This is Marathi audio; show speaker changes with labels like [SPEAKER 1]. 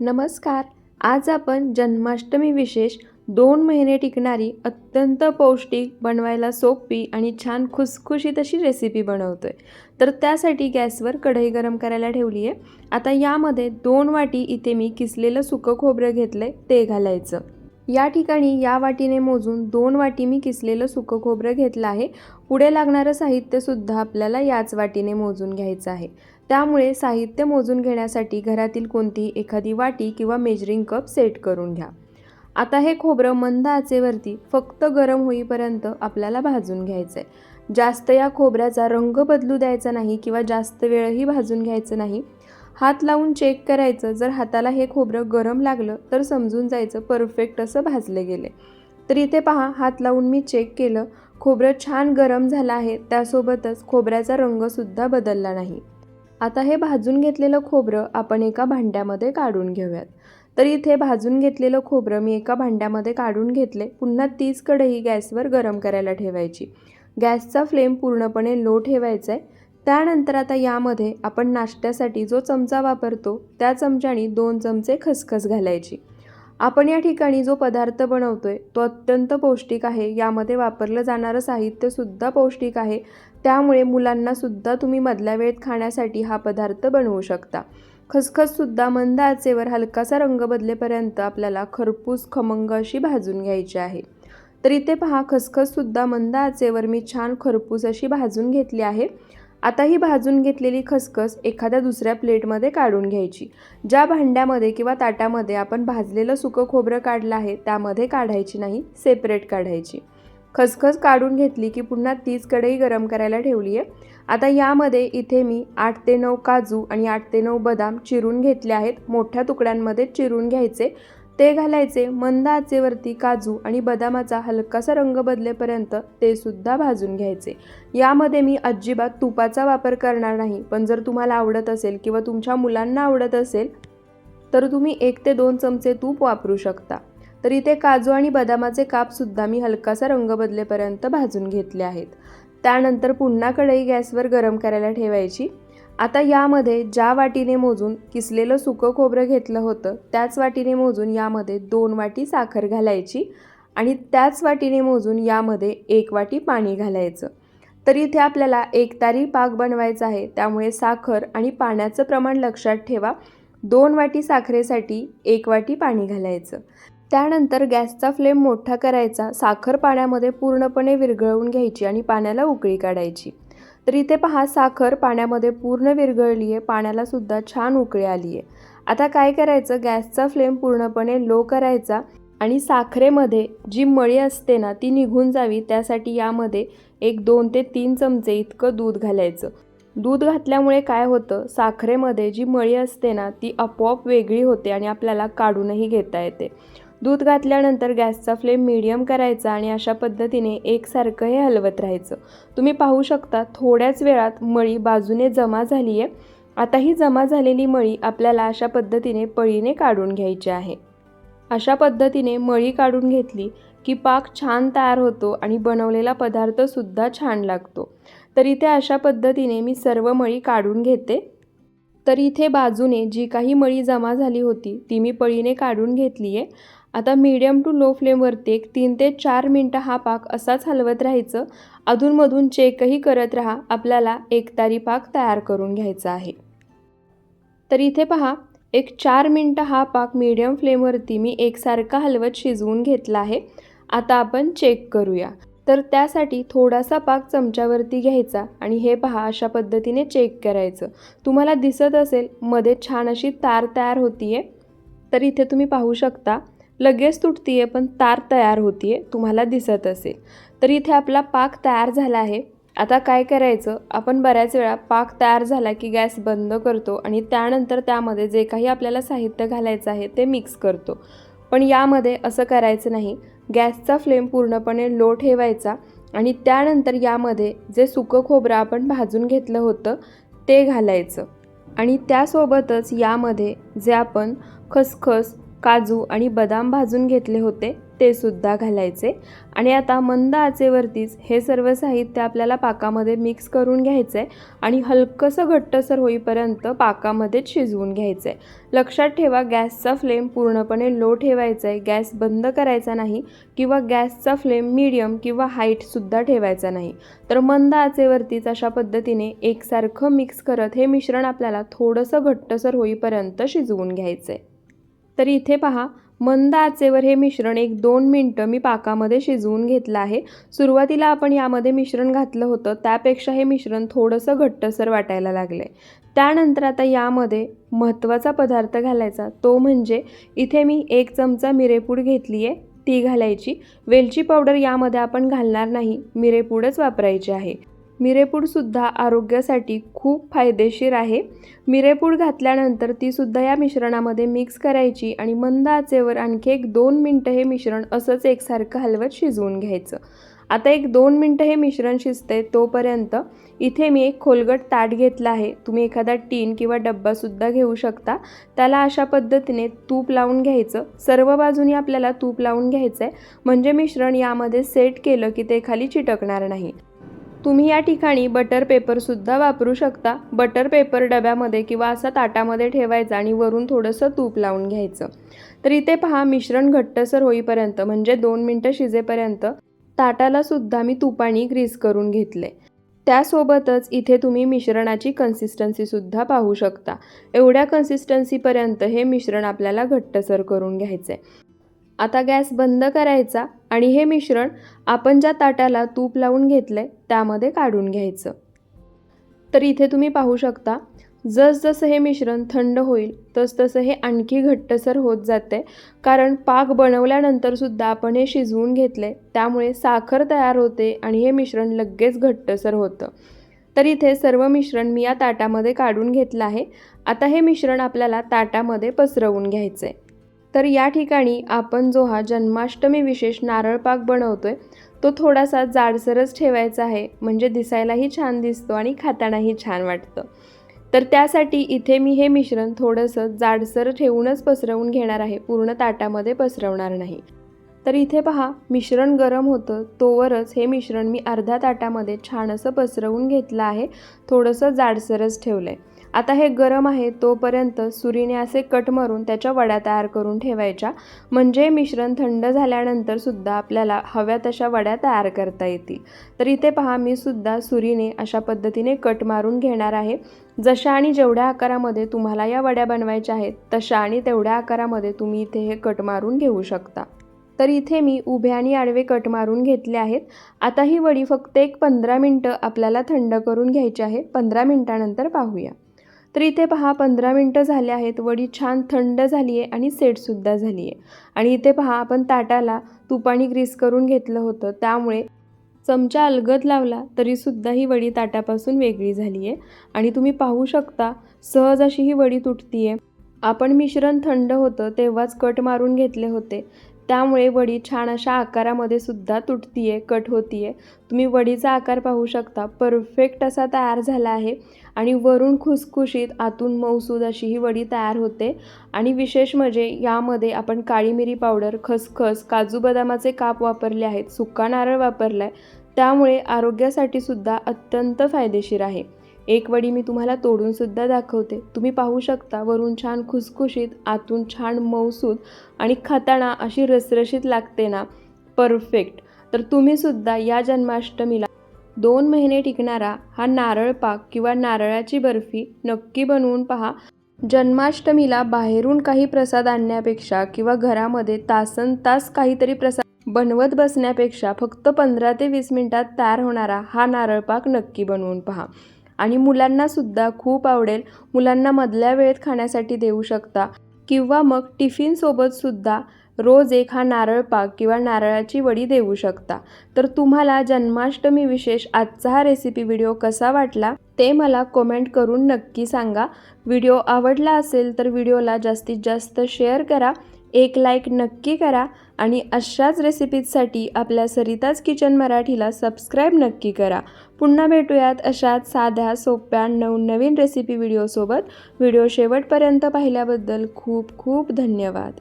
[SPEAKER 1] नमस्कार. आज आपण जन्माष्टमी विशेष दोन महिने टिकणारी अत्यंत पौष्टिक बनवायला सोपी आणि छान खुसखुशीत अशी रेसिपी बनवतो आहे तर त्यासाठी गॅसवर कढई गरम करायला ठेवली आहे आता यामध्ये दोन वाटी इथे मी किसलेलं सुकं खोबरं घेतलं आहे ते घालायचं. या ठिकाणी या वाटीने मोजून दोन वाटी मी किसलेलं सुकं खोबरं घेतलं आहे. पुढे लागणारं साहित्यसुद्धा आपल्याला याच वाटीने मोजून घ्यायचं आहे. त्यामुळे साहित्य मोजून घेण्यासाठी घरातील कोणतीही एखादी वाटी किंवा मेजरिंग कप सेट करून घ्या. आता हे खोबरं मंद आचेवरती फक्त गरम होईपर्यंत आपल्याला भाजून घ्यायचं आहे जास्त या खोबऱ्याचा रंग बदलू द्यायचा नाही किंवा जास्त वेळही भाजून घ्यायचं नाही. हात लावून चेक करायचं. जर हाताला हे खोबरं गरम लागलं तर समजून जायचं परफेक्ट असं भाजले गेले. तर इथे पहा हात लावून मी चेक केलं. खोबरं छान गरम झालं आहे. त्यासोबतच खोबऱ्याचा रंगसुद्धा बदलला नाही. आता हे भाजून घेतलेलं खोबरं आपण एका भांड्यामध्ये काढून घेऊयात. तर इथे भाजून घेतलेलं खोबरं मी एका भांड्यामध्ये काढून घेतले. पुन्हा तीच कढई गॅसवर गरम करायला ठेवायची. गॅसचा फ्लेम पूर्णपणे लो ठेवायचा आहे त्यानंतर आता यामध्ये आपण नाश्त्यासाठी जो चमचा वापरतो त्या चमच्याने दोन चमचे खसखस घालायची. आपण या ठिकाणी जो पदार्थ बनवतोय तो अत्यंत पौष्टिक आहे. यामध्ये वापरलं जाणारं साहित्यसुद्धा पौष्टिक आहे. त्यामुळे मुलांनासुद्धा तुम्ही मधल्या वेळेत खाण्यासाठी हा पदार्थ बनवू शकता. खसखससुद्धा मंद आचेवर हलकासा रंग बदलेपर्यंत आपल्याला खरपूस खमंग अशी भाजून घ्यायची आहे. तर इथे पहा खसखससुद्धा मंद आचेवर मी छान खरपूस अशी भाजून घेतली आहे. आता ही भाजून घेतलेली खसखस एखाद्या दुसऱ्या प्लेटमध्ये काढून घ्यायची. ज्या भांड्यामध्ये किंवा ताटामध्ये आपण भाजलेलं सुकं खोबरं काढलं आहे त्यामध्ये काढायची नाही सेपरेट काढायची. खसखस काढून घेतली की पुन्हा तीच कढई गरम करायला ठेवली आहे. आता यामध्ये इथे मी आठ ते नऊ काजू आणि आठ ते नऊ बदाम चिरून घेतले आहेत. मोठ्या तुकड्यांमध्ये चिरून घ्यायचे. ते घालायचे मंद आचेवरती काजू आणि बदामाचा हलकासा रंग बदलेपर्यंत ते सुद्धा भाजून घ्यायचे. यामध्ये मी अजिबात तुपाचा वापर करणार नाही पण जर तुम्हाला आवडत असेल किंवा तुमच्या मुलांना आवडत असेल तर तुम्ही एक ते दोन चमचे तूप वापरू शकता. तर इथे काजू आणि बदामाचे कापसुद्धा मी हलकासा रंग बदलेपर्यंत भाजून घेतले आहेत. त्यानंतर पुन्हा कढई गॅसवर गरम करायला ठेवायची. आता यामध्ये ज्या वाटीने मोजून किसलेलं सुकं खोबरं घेतलं होतं त्याच वाटीने मोजून यामध्ये दोन वाटी साखर घालायची आणि त्याच वाटीने मोजून यामध्ये एक वाटी पाणी घालायचं. तर इथे आपल्याला एकतारी पाक बनवायचा आहे त्यामुळे साखर आणि पाण्याचं प्रमाण लक्षात ठेवा. दोन वाटी साखरेसाठी एक वाटी पाणी घालायचं. त्यानंतर गॅसचा फ्लेम मोठा करायचा साखर पाण्यामध्ये पूर्णपणे विरघळवून घ्यायची आणि पाण्याला उकळी काढायची. तर इथे पहा साखर पाण्यामध्ये पूर्ण विरघळली आहे पाण्याला सुद्धा छान उकळी आली आहे आता काय करायचं? गॅसचा फ्लेम पूर्णपणे लो करायचा आणि साखरेमध्ये जी मळी असते ना ती निघून जावी. त्यासाठी यामध्ये एक दोन ते तीन चमचे इतकं दूध घालायचं. दूध घातल्यामुळे काय होतं? साखरेमध्ये जी मळी असते ना ती आपोआप वेगळी होते आणि आपल्याला काढूनही घेता येते. दूध घातल्यानंतर गॅसचा फ्लेम मिडियम करायचा आणि अशा पद्धतीने एकसारखं हे हलवत राहायचं. तुम्ही पाहू शकता थोड्याच वेळात मळी बाजूने जमा झाली आहे आता ही जमा झालेली मळी आपल्याला अशा पद्धतीने पळीने काढून घ्यायची आहे. अशा पद्धतीने मळी काढून घेतली की पाक छान तयार होतो आणि बनवलेला पदार्थसुद्धा छान लागतो. तर इथे अशा पद्धतीने मी सर्व मळी काढून घेते. तर इथे बाजूने जी काही मळी जमा झाली होती ती मी पळीने काढून घेतली आहे आता मीडियम टू लो फ्लेमवरती एक तीन ते चार मिनटं हा पाक असाच हलवत राहायचं. अधूनमधून चेकही करत राहा. आपल्याला एकतारी पाक तयार करून घ्यायचा आहे. तर इथे पहा एक चार मिनटं हा पाक मीडियम फ्लेमवरती मी एकसारखा हलवत शिजवून घेतला आहे. आता आपण चेक करूया. तर त्यासाठी थोडासा पाक चमच्यावरती घ्यायचा आणि हे पहा अशा पद्धतीने चेक करायचं. तुम्हाला दिसत असेल मध्ये छान अशी तार तयार होती आहे तर इथे तुम्ही पाहू शकता लगेच तुटतीये पण तार तयार होतीये तुम्हाला दिसत असेल. तर इथे आपला पाक तयार झाला आहे. आता काय करायचं? आपण बऱ्याच वेळा पाक तयार झाला की गॅस बंद करतो आणि त्यानंतर त्यामध्ये जे काही आपल्याला साहित्य घालायचं आहे ते मिक्स करतो. पण यामध्ये असं करायचं नाही. गॅसचा फ्लेम पूर्णपणे लो ठेवायचा आणि त्यानंतर यामध्ये जे सुकं खोबरं आपण भाजून घेतलं होतं ते घालायचं. आणि त्यासोबतच यामध्ये जे आपण खसखस काजू आणि बदाम भाजून घेतले होते ते सुद्धा घालायचे. आणि आता मंद आचेवरतीच हे सर्व साहित्य आपल्याला पाकामध्ये मिक्स करून घ्यायचं आहे आणि हलकंसं घट्टसर होईपर्यंत पाकामध्येच शिजवून घ्यायचं आहे लक्षात ठेवा गॅसचा फ्लेम पूर्णपणे लो ठेवायचा आहे गॅस बंद करायचा नाही किंवा गॅसचा फ्लेम मीडियम किंवा हाईटसुद्धा ठेवायचा नाही. तर मंद आचेवरतीच अशा पद्धतीने एकसारखं मिक्स करत हे मिश्रण आपल्याला थोडंसं घट्टसर होईपर्यंत शिजवून घ्यायचं आहे तर इथे पहा मंद आचेवर हे मिश्रण एक दोन मिनटं मी पाकामध्ये शिजवून घेतलं आहे. सुरुवातीला आपण यामध्ये मिश्रण घातलं होतं त्यापेक्षा हे मिश्रण थोडंसं घट्टसर वाटायला लागलं आहे त्यानंतर आता यामध्ये महत्त्वाचा पदार्थ घालायचा तो म्हणजे इथे मी एक चमचा मिरेपूड घेतली आहे ती घालायची. वेलची पावडर यामध्ये आपण घालणार नाही मिरेपूडच वापरायची आहे. मिरेपूडसुद्धा आरोग्यासाठी खूप फायदेशीर आहे. मिरेपूड घातल्यानंतर तीसुद्धा या मिश्रणामध्ये मिक्स करायची आणि मंद आचेवर आणखी एक दोन मिनटं हे मिश्रण असंच एकसारखं हलवत शिजवून घ्यायचं. आता एक दोन मिनटं हे मिश्रण शिजते तोपर्यंत इथे मी एक खोलगट ताट घेतला आहे. तुम्ही एखादा टीन किंवा डब्बासुद्धा घेऊ शकता. त्याला अशा पद्धतीने तूप लावून घ्यायचं. सर्व बाजूनी आपल्याला तूप लावून घ्यायचं आहे म्हणजे मिश्रण यामध्ये सेट केलं की ते खाली चिटकणार नाही. तुम्ही या ठिकाणी बटर पेपरसुद्धा वापरू शकता. बटर पेपर डब्यामध्ये किंवा असा ताटामध्ये ठेवायचा आणि वरून थोडंसं तूप लावून घ्यायचं. तर इथे पहा मिश्रण घट्टसर होईपर्यंत म्हणजे दोन मिनटं शिजेपर्यंत ताटाला सुद्धा मी तुपाने ग्रीस करून घेतले. त्यासोबतच इथे तुम्ही मिश्रणाची कन्सिस्टन्सीसुद्धा पाहू शकता. एवढ्या कन्सिस्टन्सीपर्यंत हे मिश्रण आपल्याला घट्टसर करून घ्यायचं आहे आता गॅस बंद करायचा आणि हे मिश्रण आपण ज्या ताटाला तूप लावून घेतलं आहे त्यामध्ये काढून घ्यायचं. तर इथे तुम्ही पाहू शकता जसजसं हे मिश्रण थंड होईल तसतसं हे आणखी घट्टसर होत जाते. कारण पाक बनवल्यानंतरसुद्धा आपण हे शिजवून घेतले त्यामुळे साखर तयार होते आणि हे मिश्रण लगेच घट्टसर होतं. तर इथे सर्व मिश्रण मी या ताटामध्ये काढून घेतलं आहे. आता हे मिश्रण आपल्याला ताटामध्ये पसरवून घ्यायचं आहे तर या ठिकाणी आपण जो हा जन्माष्टमी विशेष नारळ पाक बनवतोय तो थोडासा जाडसरच ठेवायचा आहे. म्हणजे दिसायलाही छान दिसतो आणि खातानाही छान वाटतं. तर त्यासाठी इथे मी हे मिश्रण थोडंसं जाडसर ठेवूनच पसरवून घेणार आहे. पूर्ण ताटामध्ये पसरवणार नाही. तर इथे पहा मिश्रण गरम होतं. तोवरच हे मिश्रण मी अर्ध्या ताटामध्ये छान असं पसरवून घेतलं आहे. थोडंसं जाडसरच ठेवलं आहे आता हे गरम आहे तोपर्यंत सुरीने असे कट मारून त्याच्या वड्या तयार करून ठेवायच्या. म्हणजे मिश्रण थंड झाल्यानंतर सुद्धा आपल्याला हव्या तशा वड्या तयार करता येतील. तर इथे पहा मी सुद्धा सुरीने अशा पद्धतीने कट मारून घेणार आहे. जशा आणि जेवढ्या आकारामध्ये तुम्हाला या वड्या बनवायच्या आहेत तशा आणि तेवढ्या आकारामध्ये तुम्ही इथे हे कट मारून घेऊ शकता. तर इथे मी उभे आणि आडवे कट मारून घेतले आहेत. आता ही वडी फक्त एक पंधरा मिनटं आपल्याला थंड करून घ्यायची आहे. पंधरा मिनटानंतर पाहूया. तर इथे पहा पंधरा मिनटं झाले आहेत. वडी छान थंड झाली आहे आणि सेटसुद्धा झाली आहे आणि इथे पहा आपण ताटाला तुपाणी ग्रीस करून घेतलं होतं. त्यामुळे चमचा अलगद लावला तरीसुद्धा ही वडी ताटापासून वेगळी झाली आहे आणि तुम्ही पाहू शकता सहज अशी ही वडी तुटती आहे आपण मिश्रण थंड होतं तेव्हाच कट मारून घेतले होते. त्यामुळे वडी छान अशा आकारामध्ये सुद्धा तुटती आहे कट होती आहे तुम्ही वडीचा आकार पाहू शकता. परफेक्ट असा तयार झाला आहे आणि वरून खुसखुशीत आतून मऊसूद अशी ही वडी तयार होते. आणि विशेष म्हणजे यामध्ये आपण काळी मिरी पावडर खसखस काजू बदामाचे काप वापरले आहेत सुका नारळ वापरला आहे त्यामुळे आरोग्यासाठी सुद्धा अत्यंत फायदेशीर आहे. एक वडी मी तुम्हाला तोडूनसुद्धा दाखवते. तुम्ही पाहू शकता वरून छान खुसखुशीत आतून छान मऊसूद आणि खाताना अशी रसरशीत लागते ना. परफेक्ट तर तुम्हीसुद्धा या जन्माष्टमीला दोन महिने टिकणारा हा नारळ पाक किंवा नारळाची बर्फी नक्की बनवून पहा. जन्माष्टमीला बाहेरून काही प्रसाद आणण्यापेक्षा किंवा घरामध्ये तासन तास काहीतरी प्रसाद बनवत बसण्यापेक्षा फक्त पंधरा ते वीस मिनिटात तयार होणारा हा नारळ पाक नक्की बनवून पहा. आणि मुलांनासुद्धा खूप आवडेल. मुलांना मधल्या वेळेत खाण्यासाठी देऊ शकता. किंवा मग टिफिनसोबतसुद्धा रोज एक हा नारळ पाक किंवा नारळाची वडी देऊ शकता. तर तुम्हाला जन्माष्टमी विशेष आजचा हा रेसिपी व्हिडिओ कसा वाटला ते मला कमेंट करून नक्की सांगा. व्हिडिओ आवडला असेल तर व्हिडिओला जास्तीत जास्त शेअर करा. एक लाईक नक्की करा आणि अशाच रेसिपीजसाठी आपल्या सरिताज किचन मराठीला सबस्क्राईब नक्की करा. पुन्हा भेटूयात अशाच साध्या सोप्या नवनवीन रेसिपी व्हिडिओसोबत व्हिडिओ शेवटपर्यंत पाहिल्याबद्दल खूप खूप धन्यवाद.